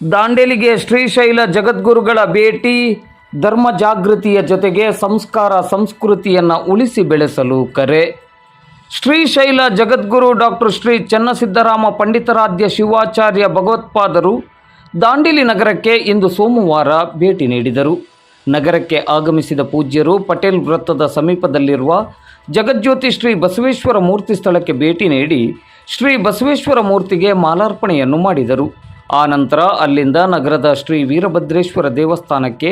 ದಾಂಡೇಲಿಗೆ ಶ್ರೀಶೈಲ ಜಗದ್ಗುರುಗಳ ಭೇಟಿ, ಧರ್ಮ ಜಾಗೃತಿಯ ಜೊತೆಗೆ ಸಂಸ್ಕಾರ ಸಂಸ್ಕೃತಿಯನ್ನು ಉಳಿಸಿ ಬೆಳೆಸಲು ಕರೆ. ಶ್ರೀಶೈಲ ಜಗದ್ಗುರು ಡಾಕ್ಟರ್ ಶ್ರೀ ಚನ್ನಸಿದ್ದರಾಮ ಪಂಡಿತಾರಾಧ್ಯ ಶಿವಾಚಾರ್ಯ ಭಗವತ್ಪಾದರು ದಾಂಡೇಲಿ ನಗರಕ್ಕೆ ಇಂದು ಸೋಮವಾರ ಭೇಟಿ ನೀಡಿದರು. ನಗರಕ್ಕೆ ಆಗಮಿಸಿದ ಪೂಜ್ಯರು ಪಟೇಲ್ ವೃತ್ತದ ಸಮೀಪದಲ್ಲಿರುವ ಜಗಜ್ಯೋತಿ ಶ್ರೀ ಬಸವೇಶ್ವರ ಮೂರ್ತಿ ಸ್ಥಳಕ್ಕೆ ಭೇಟಿ ನೀಡಿ ಶ್ರೀ ಬಸವೇಶ್ವರ ಮೂರ್ತಿಗೆ ಮಾಲಾರ್ಪಣೆಯನ್ನು ಮಾಡಿದರು. ಆನಂತರ ಅಲ್ಲಿಂದ ನಗರದ ಶ್ರೀ ವೀರಭದ್ರೇಶ್ವರ ದೇವಸ್ಥಾನಕ್ಕೆ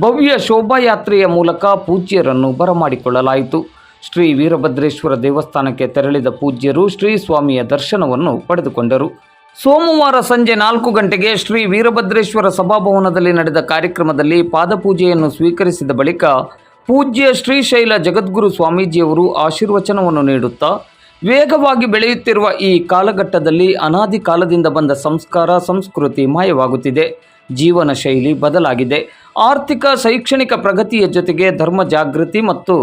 ಭವ್ಯ ಶೋಭಾಯಾತ್ರೆಯ ಮೂಲಕ ಪೂಜ್ಯರನ್ನು ಬರಮಾಡಿಕೊಳ್ಳಲಾಯಿತು. ಶ್ರೀ ವೀರಭದ್ರೇಶ್ವರ ದೇವಸ್ಥಾನಕ್ಕೆ ತೆರಳಿದ ಪೂಜ್ಯರು ಶ್ರೀ ಸ್ವಾಮಿಯ ದರ್ಶನವನ್ನು ಪಡೆದುಕೊಂಡರು. ಸೋಮವಾರ ಸಂಜೆ ನಾಲ್ಕು ಗಂಟೆಗೆ ಶ್ರೀ ವೀರಭದ್ರೇಶ್ವರ ಸಭಾಭವನದಲ್ಲಿ ನಡೆದ ಕಾರ್ಯಕ್ರಮದಲ್ಲಿ ಪಾದಪೂಜೆಯನ್ನು ಸ್ವೀಕರಿಸಿದ ಬಳಿಕ ಪೂಜ್ಯ ಶ್ರೀಶೈಲ ಜಗದ್ಗುರು ಸ್ವಾಮೀಜಿಯವರು ಆಶೀರ್ವಚನವನ್ನು ನೀಡುತ್ತಾ ವೇಗವಾಗಿ ಬೆಳೆಯುತ್ತಿರುವ ಈ ಕಾಲಘಟ್ಟದಲ್ಲಿ ಅನಾದಿ ಕಾಲದಿಂದ ಬಂದ ಸಂಸ್ಕಾರ, ಸಂಸ್ಕೃತಿ ಮಾಯವಾಗುತ್ತಿದೆ. ಜೀವನ ಶೈಲಿ ಬದಲಾಗಿದೆ. ಆರ್ಥಿಕ, ಶೈಕ್ಷಣಿಕ ಪ್ರಗತಿಯ ಜೊತೆಗೆ ಧರ್ಮ ಜಾಗೃತಿ ಮತ್ತು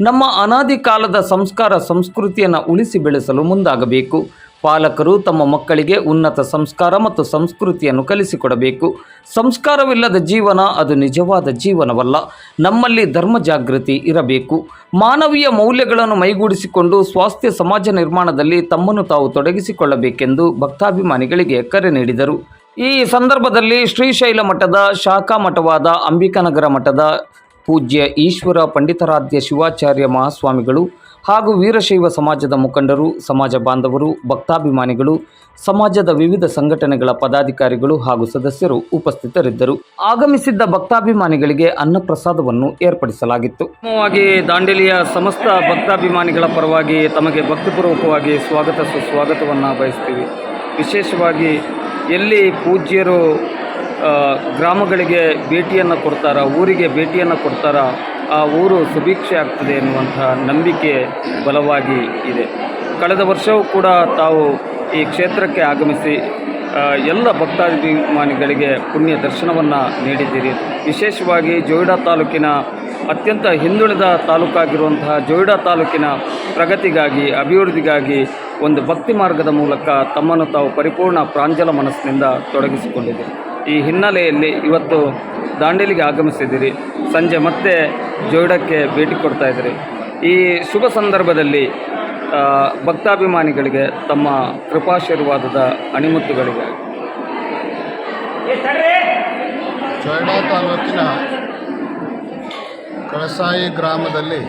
ನಮ್ಮ ಅನಾದಿ ಕಾಲದ ಸಂಸ್ಕಾರ, ಸಂಸ್ಕೃತಿಯನ್ನು ಉಳಿಸಿ ಬೆಳೆಸಲು ಮುಂದಾಗಬೇಕು. ಪಾಲಕರು ತಮ್ಮ ಮಕ್ಕಳಿಗೆ ಉನ್ನತ ಸಂಸ್ಕಾರ ಮತ್ತು ಸಂಸ್ಕೃತಿಯನ್ನು ಕಲಿಸಿಕೊಡಬೇಕು. ಸಂಸ್ಕಾರವಿಲ್ಲದ ಜೀವನ ಅದು ನಿಜವಾದ ಜೀವನವಲ್ಲ. ನಮ್ಮಲ್ಲಿ ಧರ್ಮ ಜಾಗೃತಿ ಇರಬೇಕು. ಮಾನವೀಯ ಮೌಲ್ಯಗಳನ್ನು ಮೈಗೂಡಿಸಿಕೊಂಡು ಸ್ವಾಸ್ಥ್ಯ ಸಮಾಜ ನಿರ್ಮಾಣದಲ್ಲಿ ತಮ್ಮನ್ನು ತಾವು ತೊಡಗಿಸಿಕೊಳ್ಳಬೇಕೆಂದು ಭಕ್ತಾಭಿಮಾನಿಗಳಿಗೆ ಕರೆ ನೀಡಿದರು. ಈ ಸಂದರ್ಭದಲ್ಲಿ ಶ್ರೀಶೈಲ ಮಠದ ಶಾಖಾ ಮಠವಾದ ಅಂಬಿಕಾನಗರ ಮಠದ ಪೂಜ್ಯ ಈಶ್ವರ ಪಂಡಿತಾರಾಧ್ಯ ಶಿವಾಚಾರ್ಯ ಮಹಾಸ್ವಾಮಿಗಳು ಹಾಗೂ ವೀರಶೈವ ಸಮಾಜದ ಮುಖಂಡರು, ಸಮಾಜ ಬಾಂಧವರು, ಭಕ್ತಾಭಿಮಾನಿಗಳು, ಸಮಾಜದ ವಿವಿಧ ಸಂಘಟನೆಗಳ ಪದಾಧಿಕಾರಿಗಳು ಹಾಗೂ ಸದಸ್ಯರು ಉಪಸ್ಥಿತರಿದ್ದರು. ಆಗಮಿಸಿದ್ದ ಭಕ್ತಾಭಿಮಾನಿಗಳಿಗೆ ಅನ್ನಪ್ರಸಾದವನ್ನು ಏರ್ಪಡಿಸಲಾಗಿತ್ತು. ಉತ್ತಮವಾಗಿ ದಾಂಡೇಲಿಯ ಸಮಸ್ತ ಭಕ್ತಾಭಿಮಾನಿಗಳ ಪರವಾಗಿ ತಮಗೆ ಭಕ್ತಿಪೂರ್ವಕವಾಗಿ ಸ್ವಾಗತ ಸುಸ್ವಾಗತವನ್ನು ಬಯಸ್ತೀವಿ. ವಿಶೇಷವಾಗಿ ಎಲ್ಲಿ ಪೂಜ್ಯರು ಗ್ರಾಮಗಳಿಗೆ ಭೇಟಿಯನ್ನು ಕೊಡ್ತಾರ, ಊರಿಗೆ ಭೇಟಿಯನ್ನು ಕೊಡ್ತಾರ ಆ ಊರು ಸುಭಿಕ್ಷೆ ಆಗ್ತದೆ ಎನ್ನುವಂತಹ ನಂಬಿಕೆ ಬಲವಾಗಿ ಇದೆ. ಕಳೆದ ವರ್ಷವೂ ಕೂಡ ತಾವು ಈ ಕ್ಷೇತ್ರಕ್ಕೆ ಆಗಮಿಸಿ ಎಲ್ಲ ಭಕ್ತಾಭಿಮಾನಿಗಳಿಗೆ ಪುಣ್ಯ ದರ್ಶನವನ್ನು ನೀಡಿದ್ದೀರಿ. ವಿಶೇಷವಾಗಿ ಜೋಯಿಡಾ ತಾಲೂಕಿನ ಅತ್ಯಂತ ಹಿಂದುಳಿದ ತಾಲೂಕಾಗಿರುವಂತಹ ಜೋಯಿಡಾ ತಾಲೂಕಿನ ಪ್ರಗತಿಗಾಗಿ, ಅಭಿವೃದ್ಧಿಗಾಗಿ ಒಂದು ಭಕ್ತಿ ಮಾರ್ಗದ ಮೂಲಕ ತಮ್ಮನ್ನು ತಾವು ಪರಿಪೂರ್ಣ ಪ್ರಾಂಜಲ ಮನಸ್ಸಿನಿಂದ ತೊಡಗಿಸಿಕೊಂಡಿದ್ದೀರಿ. ಈ ಹಿನ್ನೆಲೆಯಲ್ಲಿ ಇವತ್ತು ದಾಂಡೇಲಿಗೆ ಆಗಮಿಸಿದ್ದೀರಿ. ಸಂಜೆ ಮತ್ತೆ ಜೋಯಿಡಕ್ಕೆ ಭೇಟಿ ಕೊಡ್ತಾ ಇದ್ರಿ. ಈ ಶುಭ ಸಂದರ್ಭದಲ್ಲಿ ಭಕ್ತಾಭಿಮಾನಿಗಳಿಗೆ ತಮ್ಮ ಕೃಪಾಶೀರ್ವಾದದ ಅಣಿಮುತ್ತುಗಳಿಗೆ ಜೊಯ್ಡಾ ತಾಲೂಕಿನ ಕಳಸಾಯಿ ಗ್ರಾಮದಲ್ಲಿ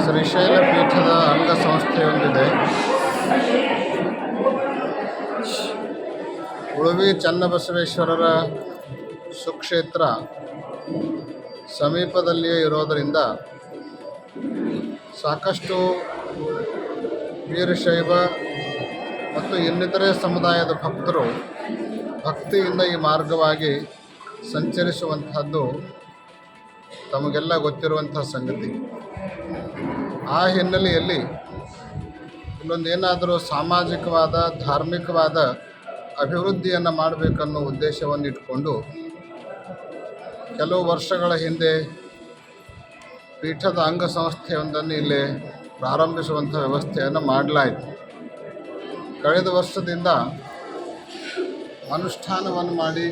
ಶ್ರೀಶೈಲ ಪೀಠದ ಅಂಗಸಂಸ್ಥೆಯೊಂದಿದೆ ಉಳುವಿ ಚನ್ನಬಸವೇಶ್ವರರ ಸುಕ್ಷೇತ್ರ ಸಮೀಪದಲ್ಲಿಯೇ ಇರೋದರಿಂದ ಸಾಕಷ್ಟು ವೀರಶೈವ ಮತ್ತು ಇನ್ನಿತರೆ ಸಮುದಾಯದ ಭಕ್ತರು ಭಕ್ತಿಯಿಂದ ಈ ಮಾರ್ಗವಾಗಿ ಸಂಚರಿಸುವಂತಹದ್ದು ತಮಗೆಲ್ಲ ಗೊತ್ತಿರುವಂಥ ಸಂಗತಿ. ಆ ಹಿನ್ನೆಲೆಯಲ್ಲಿ ಇಲ್ಲೊಂದೇನಾದರೂ ಸಾಮಾಜಿಕವಾದ, ಧಾರ್ಮಿಕವಾದ ಅಭಿವೃದ್ಧಿಯನ್ನು ಮಾಡಬೇಕನ್ನೋ ಉದ್ದೇಶವನ್ನು ಇಟ್ಕೊಂಡು ಕೆಲವು ವರ್ಷಗಳ ಹಿಂದೆ ಪೀಠದ ಅಂಗಸಂಸ್ಥೆಯೊಂದನ್ನು ಇಲ್ಲಿ ಪ್ರಾರಂಭಿಸುವಂಥ ವ್ಯವಸ್ಥೆಯನ್ನು ಮಾಡಲಾಯಿತು. ಕಳೆದ ವರ್ಷದಿಂದ ಅನುಷ್ಠಾನವನ್ನು ಮಾಡಿ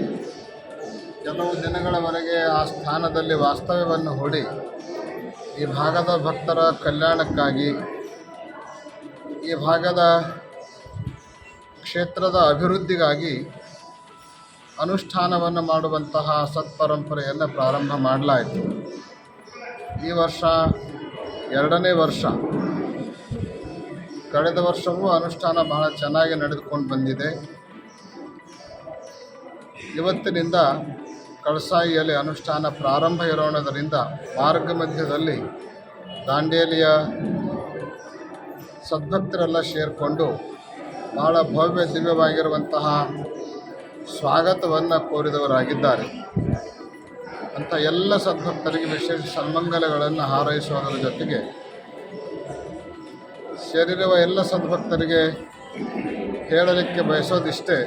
ಕೆಲವು ದಿನಗಳವರೆಗೆ ಆ ಸ್ಥಾನದಲ್ಲಿ ವಾಸ್ತವ್ಯವನ್ನು ಹೂಡಿ ಈ ಭಾಗದ ಭಕ್ತರ ಕಲ್ಯಾಣಕ್ಕಾಗಿ ಈ ಭಾಗದ ಕ್ಷೇತ್ರದ ಅಭಿವೃದ್ಧಿಗಾಗಿ ಅನುಷ್ಠಾನವನ್ನು ಮಾಡುವಂತಹ ಸತ್ಪರಂಪರೆಯನ್ನು ಪ್ರಾರಂಭ ಮಾಡಲಾಯಿತು. ಈ ವರ್ಷ ಎರಡನೇ ವರ್ಷ. ಕಳೆದ ವರ್ಷವೂ ಅನುಷ್ಠಾನ ಬಹಳ ಚೆನ್ನಾಗಿ ನಡೆದುಕೊಂಡು ಬಂದಿದೆ. ಇವತ್ತಿನಿಂದ ಕಳಸಾಯಿಯಲ್ಲಿ ಅನುಷ್ಠಾನ ಪ್ರಾರಂಭ ಇರೋಣದರಿಂದ ಮಾರ್ಗ ಮಧ್ಯದಲ್ಲಿ ದಾಂಡೇಲಿಯ ಸದ್ಭಕ್ತರೆಲ್ಲ ಸೇರಿಕೊಂಡು ಬಹಳ ಭವ್ಯ ದಿವ್ಯವಾಗಿರುವಂತಹ ಸ್ವಾಗತವನ್ನು ಕೋರಿದವರಾಗಿದ್ದಾರೆ. ಅಂಥ ಎಲ್ಲ ಸದ್ಭಕ್ತರಿಗೆ ವಿಶೇಷ ಸನ್ಮಂಗಲಗಳನ್ನು ಹಾರೈಸುವುದರ ಜೊತೆಗೆ ಸೇರಿರುವ ಎಲ್ಲ ಸದ್ಭಕ್ತರಿಗೆ ಹೇಳಲಿಕ್ಕೆ ಬಯಸೋದಿಷ್ಟೇ,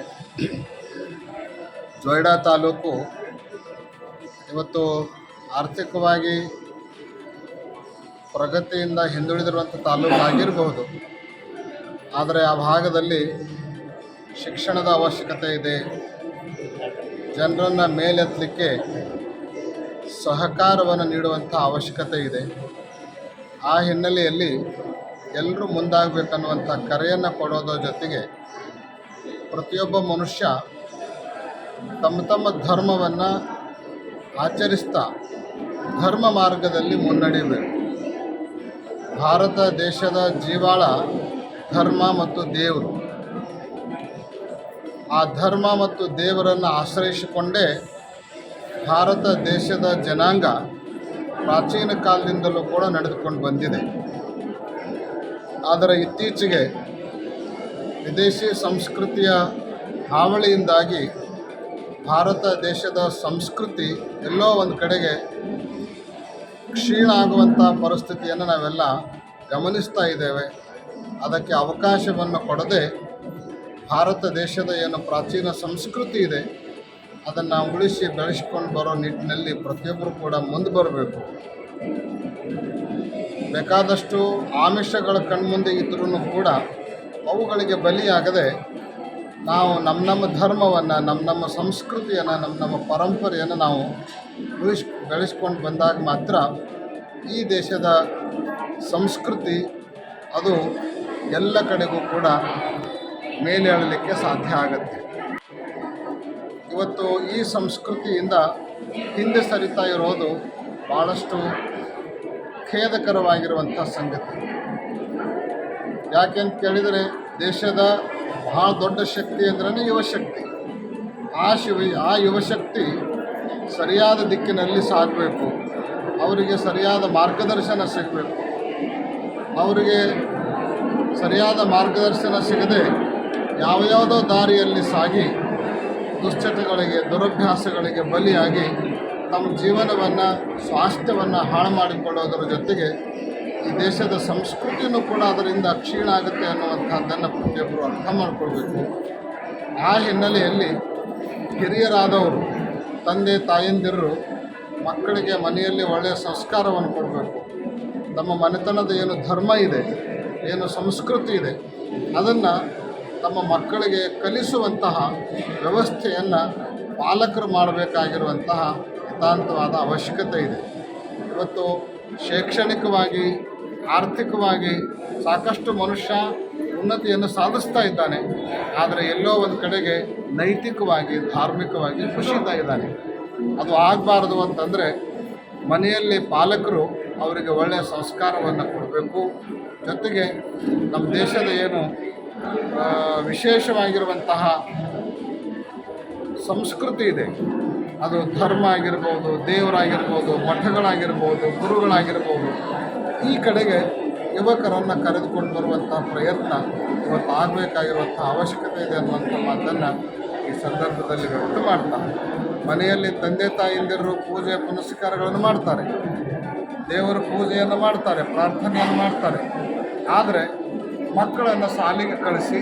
ಜೊಯ್ಡಾ ತಾಲೂಕು ಇವತ್ತು ಆರ್ಥಿಕವಾಗಿ ಪ್ರಗತಿಯಿಂದ ಹಿಂದುಳಿದಿರುವಂಥ ತಾಲೂಕು ಆಗಿರಬಹುದು. ಆದರೆ ಆ ಭಾಗದಲ್ಲಿ ಶಿಕ್ಷಣದ ಅವಶ್ಯಕತೆ ಇದೆ. ಜನರನ್ನು ಮೇಲೆತ್ತಲಿಕ್ಕೆ ಸಹಕಾರವನ್ನು ನೀಡುವಂಥ ಅವಶ್ಯಕತೆ ಇದೆ. ಆ ಹಿನ್ನೆಲೆಯಲ್ಲಿ ಎಲ್ಲರೂ ಮುಂದಾಗಬೇಕನ್ನುವಂಥ ಕರೆಯನ್ನು ಕೊಡೋದ್ರ ಜೊತೆಗೆ ಪ್ರತಿಯೊಬ್ಬ ಮನುಷ್ಯ ತಮ್ಮ ತಮ್ಮ ಧರ್ಮವನ್ನು ಆಚರಿಸ್ತಾ ಧರ್ಮ ಮಾರ್ಗದಲ್ಲಿ ಮುನ್ನಡೆಯಬೇಕು. ಭಾರತ ದೇಶದ ಜೀವಾಳ, ಧರ್ಮ ಮತ್ತು ದೇವರು. ಆ ಧರ್ಮ ಮತ್ತು ದೇವರನ್ನು ಆಶ್ರಯಿಸಿಕೊಂಡೇ ಭಾರತ ದೇಶದ ಜನಾಂಗ ಪ್ರಾಚೀನ ಕಾಲದಿಂದಲೂ ಕೂಡ ನಡೆದುಕೊಂಡು ಬಂದಿದೆ. ಆದರೆ ಇತ್ತೀಚೆಗೆ ವಿದೇಶಿ ಸಂಸ್ಕೃತಿಯ ಹಾವಳಿಯಿಂದಾಗಿ ಭಾರತ ದೇಶದ ಸಂಸ್ಕೃತಿ ಎಲ್ಲೋ ಒಂದು ಕಡೆಗೆ ಕ್ಷೀಣ ಆಗುವಂಥ ಪರಿಸ್ಥಿತಿಯನ್ನು ನಾವೆಲ್ಲ ಗಮನಿಸ್ತಾ ಇದ್ದೇವೆ. ಅದಕ್ಕೆ ಅವಕಾಶವನ್ನು ಕೊಡದೆ ಭಾರತ ದೇಶದ ಏನು ಪ್ರಾಚೀನ ಸಂಸ್ಕೃತಿ ಇದೆ, ಅದನ್ನು ಉಳಿಸಿ ಬೆಳೆಸಿಕೊಂಡು ಬರೋ ನಿಟ್ಟಿನಲ್ಲಿ ಪ್ರತಿಯೊಬ್ಬರು ಕೂಡ ಮುಂದೆ ಬರಬೇಕು. ಬೇಕಾದಷ್ಟು ಆಮಿಷಗಳ ಕಣ್ಮುಂದೆ ಇದ್ರೂ ಕೂಡ ಅವುಗಳಿಗೆ ಬಲಿಯಾಗದೆ ನಾವು ನಮ್ಮ ನಮ್ಮ ಧರ್ಮವನ್ನು ನಮ್ಮ ನಮ್ಮ ಸಂಸ್ಕೃತಿಯನ್ನು ನಮ್ಮ ನಮ್ಮ ಪರಂಪರೆಯನ್ನು ನಾವು ಉಳಿಸ್, ಬೆಳೆಸ್ಕೊಂಡು ಬಂದಾಗ ಮಾತ್ರ ಈ ದೇಶದ ಸಂಸ್ಕೃತಿ ಅದು ಎಲ್ಲ ಕಡೆಗೂ ಕೂಡ ಮೇಲೇಳಲಿಕ್ಕೆ ಸಾಧ್ಯ ಆಗುತ್ತೆ. ಇವತ್ತು ಈ ಸಂಸ್ಕೃತಿಯಿಂದ ಹಿಂದೆ ಸರಿತಾ ಇರೋದು ಭಾಳಷ್ಟು ಖೇದಕರವಾಗಿರುವಂಥ ಸಂಗತಿ. ಯಾಕೆಂತ ಕೇಳಿದರೆ ದೇಶದ ಬಹಳ ದೊಡ್ಡ ಶಕ್ತಿ ಅಂದ್ರೆ ಯುವಶಕ್ತಿ ಆ ಶಿವ, ಆ ಯುವಶಕ್ತಿ ಸರಿಯಾದ ದಿಕ್ಕಿನಲ್ಲಿ ಸಾಗಬೇಕು. ಅವರಿಗೆ ಸರಿಯಾದ ಮಾರ್ಗದರ್ಶನ ಸಿಗಬೇಕು. ಅವರಿಗೆ ಸರಿಯಾದ ಮಾರ್ಗದರ್ಶನ ಸಿಗದೆ ಯಾವ ಯಾವುದೋ ದಾರಿಯಲ್ಲಿ ಸಾಗಿ ದುಶ್ಚಟಗಳಿಗೆ, ದುರಭ್ಯಾಸಗಳಿಗೆ ಬಲಿಯಾಗಿ ತಮ್ಮ ಜೀವನವನ್ನು, ಸ್ವಾಸ್ಥ್ಯವನ್ನು ಹಾಳು ಮಾಡಿಕೊಳ್ಳೋದರ ಜೊತೆಗೆ ಈ ದೇಶದ ಸಂಸ್ಕೃತಿಯೂ ಕೂಡ ಅದರಿಂದ ಕ್ಷೀಣ ಆಗುತ್ತೆ ಅನ್ನುವಂಥದ್ದನ್ನು ಪ್ರತಿಯೊಬ್ಬರು ಅರ್ಥ ಮಾಡಿಕೊಳ್ಬೇಕು. ಆ ಹಿನ್ನೆಲೆಯಲ್ಲಿ ಹಿರಿಯರಾದವರು, ತಂದೆ ತಾಯಂದಿರು ಮಕ್ಕಳಿಗೆ ಮನೆಯಲ್ಲಿ ಒಳ್ಳೆಯ ಸಂಸ್ಕಾರವನ್ನು ಕೊಡಬೇಕು. ತಮ್ಮ ಮನೆತನದ ಏನು ಧರ್ಮ ಇದೆ, ಏನು ಸಂಸ್ಕೃತಿ ಇದೆ, ಅದನ್ನು ತಮ್ಮ ಮಕ್ಕಳಿಗೆ ಕಲಿಸುವಂತಹ ವ್ಯವಸ್ಥೆಯನ್ನು ಪಾಲಕರು ಮಾಡಬೇಕಾಗಿರುವಂತಹ ನಿತಾಂತವಾದ ಅವಶ್ಯಕತೆ ಇದೆ. ಇವತ್ತು ಶೈಕ್ಷಣಿಕವಾಗಿ, ಆರ್ಥಿಕವಾಗಿ ಸಾಕಷ್ಟು ಮನುಷ್ಯ ಉನ್ನತಿಯನ್ನು ಸಾಧಿಸ್ತಾ ಇದ್ದಾನೆ. ಆದರೆ ಎಲ್ಲೋ ಒಂದು ಕಡೆಗೆ ನೈತಿಕವಾಗಿ, ಧಾರ್ಮಿಕವಾಗಿ ಖುಷಿತಾ ಇದ್ದಾನೆ. ಅದು ಆಗಬಾರ್ದು ಅಂತಂದರೆ ಮನೆಯಲ್ಲಿ ಪಾಲಕರು ಅವರಿಗೆ ಒಳ್ಳೆಯ ಸಂಸ್ಕಾರವನ್ನು ಕೊಡಬೇಕು. ಜೊತೆಗೆ ನಮ್ಮ ದೇಶದ ಏನು ವಿಶೇಷವಾಗಿರುವಂತಹ ಸಂಸ್ಕೃತಿ ಇದೆ. ಅದು ಧರ್ಮ ಆಗಿರ್ಬೋದು, ದೇವರಾಗಿರ್ಬೋದು, ಮಠಗಳಾಗಿರ್ಬೋದು, ಗುರುಗಳಾಗಿರ್ಬೋದು. ಈ ಕಡೆಗೆ ಯುವಕರನ್ನು ಕರೆದುಕೊಂಡು ಬರುವಂಥ ಪ್ರಯತ್ನ, ಇವತ್ತು ಆಗಬೇಕಾಗಿರುವಂಥ ಅವಶ್ಯಕತೆ ಇದೆ ಅನ್ನುವಂಥ ಮಾತನ್ನು ಈ ಸಂದರ್ಭದಲ್ಲಿ ವ್ಯಕ್ತ ಮಾಡ್ತಾರೆ ಮನೆಯಲ್ಲಿ ತಂದೆ ತಾಯಿಂದಿರು ಪೂಜೆ ಪುನಸ್ಕಾರಗಳನ್ನು ಮಾಡ್ತಾರೆ. ದೇವರ ಪೂಜೆಯನ್ನು ಮಾಡ್ತಾರೆ, ಪ್ರಾರ್ಥನೆಯನ್ನು ಮಾಡ್ತಾರೆ. ಆದರೆ ಮಕ್ಕಳನ್ನು ಶಾಲೆಗೆ ಕಳಿಸಿ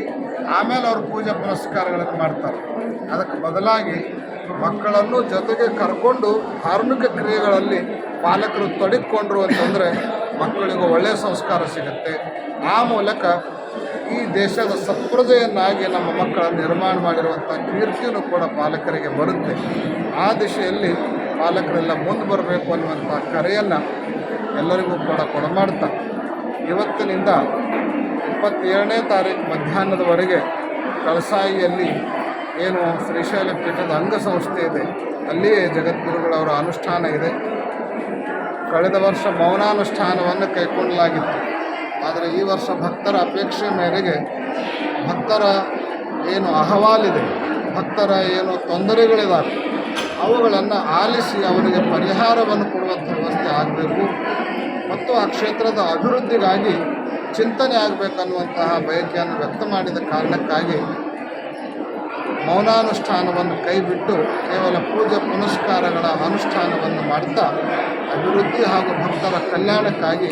ಆಮೇಲೆ ಅವ್ರು ಪೂಜೆ ಪುರಸ್ಕಾರಗಳನ್ನು ಮಾಡ್ತಾರೆ. ಅದಕ್ಕೆ ಬದಲಾಗಿ ಮಕ್ಕಳನ್ನು ಜೊತೆಗೆ ಕರ್ಕೊಂಡು ಧಾರ್ಮಿಕ ಕ್ರಿಯೆಗಳಲ್ಲಿ ಪಾಲಕರು ತೊಡಗಿಕೊಂಡ್ರು ಅಂತಂದರೆ ಮಕ್ಕಳಿಗೂ ಒಳ್ಳೆಯ ಸಂಸ್ಕಾರ ಸಿಗುತ್ತೆ. ಆ ಮೂಲಕ ಈ ದೇಶದ ಸತ್ಪ್ರಜೆಯನ್ನಾಗಿ ನಮ್ಮ ಮಕ್ಕಳನ್ನು ನಿರ್ಮಾಣ ಮಾಡಿರುವಂಥ ಕೀರ್ತಿಯೂ ಕೂಡ ಪಾಲಕರಿಗೆ ಬರುತ್ತೆ. ಆ ದಿಶೆಯಲ್ಲಿ ಪಾಲಕರೆಲ್ಲ ಮುಂದೆ ಬರಬೇಕು ಅನ್ನುವಂಥ ಕರೆಯನ್ನು ಎಲ್ಲರಿಗೂ ಕೂಡ ಕೊಡಮಾಡ್ತಾ ಇವತ್ತಿನಿಂದ ಇಪ್ಪತ್ತೇಳನೇ ತಾರೀಕು ಮಧ್ಯಾಹ್ನದವರೆಗೆ ಕಳಸಾಯಿಯಲ್ಲಿ ಏನು ಶ್ರೀಶೈಲ ಪೀಠದ ಅಂಗಸಂಸ್ಥೆ ಇದೆ, ಅಲ್ಲಿಯೇ ಜಗದ್ಗುರುಗಳವರ ಅನುಷ್ಠಾನ ಇದೆ. ಕಳೆದ ವರ್ಷ ಮೌನಾನುಷ್ಠಾನವನ್ನು ಕೈಗೊಳ್ಳಲಾಗಿತ್ತು. ಆದರೆ ಈ ವರ್ಷ ಭಕ್ತರ ಅಪೇಕ್ಷೆ ಮೇರೆಗೆ ಭಕ್ತರ ಏನು ಅಹವಾಲಿದೆ ಭಕ್ತರ ಏನು ತೊಂದರೆಗಳಿದ್ದಾವೆ ಅವುಗಳನ್ನು ಆಲಿಸಿ ಅವರಿಗೆ ಪರಿಹಾರವನ್ನು ಕೊಡುವಂಥ ವ್ಯವಸ್ಥೆ ಆಗಬೇಕು. ಮತ್ತು ಆ ಕ್ಷೇತ್ರದ ಅಭಿವೃದ್ಧಿಗಾಗಿ ಚಿಂತನೆ ಆಗಬೇಕನ್ನುವಂತಹ ಬಯಕೆಯನ್ನು ವ್ಯಕ್ತ ಮಾಡಿದ ಕಾರಣಕ್ಕಾಗಿ ಮೌನಾನುಷ್ಠಾನವನ್ನು ಕೈಬಿಟ್ಟು ಕೇವಲ ಪೂಜೆ ಪುನಸ್ಕಾರಗಳ ಅನುಷ್ಠಾನವನ್ನು ಮಾಡ್ತಾ ಅಭಿವೃದ್ಧಿ ಹಾಗೂ ಭಕ್ತರ ಕಲ್ಯಾಣಕ್ಕಾಗಿ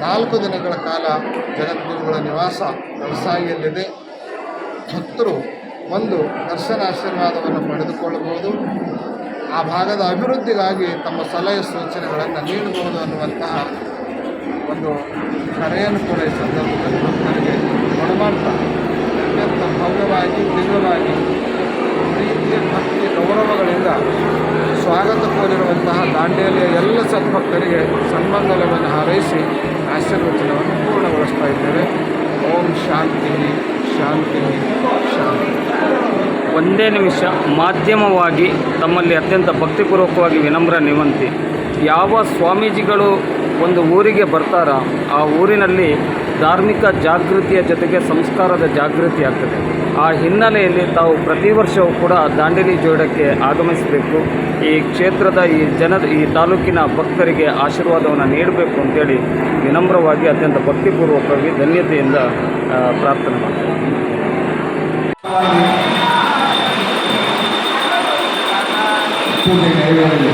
ನಾಲ್ಕು ದಿನಗಳ ಕಾಲ ಜಗದ್ಗುರುಗಳ ನಿವಾಸ ವ್ಯವಸಾಯಿಯಲ್ಲಿದೆ. ಭಕ್ತರು ಒಂದು ದರ್ಶನಾಶೀರ್ವಾದವನ್ನು ಪಡೆದುಕೊಳ್ಳಬಹುದು. ಆ ಭಾಗದ ಅಭಿವೃದ್ಧಿಗಾಗಿ ತಮ್ಮ ಸಲಹೆ ಸೂಚನೆಗಳನ್ನು ನೀಡಬಹುದು ಅನ್ನುವಂತಹ ಒಂದು ಕರೆಯನ್ನು ಈ ಸಂದರ್ಭದಲ್ಲಿ ಭಕ್ತರಿಗೆ ಕೊಡಮಾಡ್ತಾರೆ ಅತ್ಯಂತ ಭವ್ಯವಾಗಿ ದಿವ್ಯವಾಗಿ ಪ್ರೀತಿಯ ಭಕ್ತಿ ಗೌರವಗಳಿಂದ ಸ್ವಾಗತ ಕೋರಿರುವಂತಹ ದಾಂಡೇಲಿಯ ಎಲ್ಲ ಸದ್ಭಕ್ತರಿಗೆ ಸನ್ಮಂಗಲವನ್ನು ಹಾರೈಸಿ ಆಶೀರ್ವಚನವನ್ನು ಪೂರ್ಣಗೊಳಿಸ್ತಾ ಇದ್ದೇವೆ. ಓಂ ಶಾಂತಿ ಶಾಂತಿ ಶಾಂತಿ. ಒಂದೇ ನಿಮಿಷ, ಮಾಧ್ಯಮವಾಗಿ ತಮ್ಮಲ್ಲಿ ಅತ್ಯಂತ ಭಕ್ತಿಪೂರ್ವಕವಾಗಿ ವಿನಮ್ರ ನಿವಂತಿ. ಯಾವ ಸ್ವಾಮೀಜಿಗಳು ಒಂದು ಊರಿಗೆ ಬರ್ತಾರ? ಆ ಊರಿನಲ್ಲಿ ಧಾರ್ಮಿಕ ಜಾಗೃತಿಯ ಜೊತೆಗೆ ಸಂಸ್ಕಾರದ ಜಾಗೃತಿ ಆಗ್ತದೆ. ಆ ಹಿನ್ನೆಲೆಯಲ್ಲಿ ತಾವು ಪ್ರತಿ ವರ್ಷವೂ ಕೂಡ ದಾಂಡೇಲಿ ಜೋಡಕ್ಕೆ ಆಗಮಿಸಬೇಕು. ಈ ಕ್ಷೇತ್ರದ ಈ ಜನದ ಈ ತಾಲೂಕಿನ ಭಕ್ತರಿಗೆ ಆಶೀರ್ವಾದವನ್ನು ನೀಡಬೇಕು ಅಂತೇಳಿ ವಿನಮ್ರವಾಗಿ ಅತ್ಯಂತ ಭಕ್ತಿಪೂರ್ವಕವಾಗಿ ಧನ್ಯತೆಯಿಂದ ಪ್ರಾರ್ಥನೆ ನೆರವೇರಲಿ.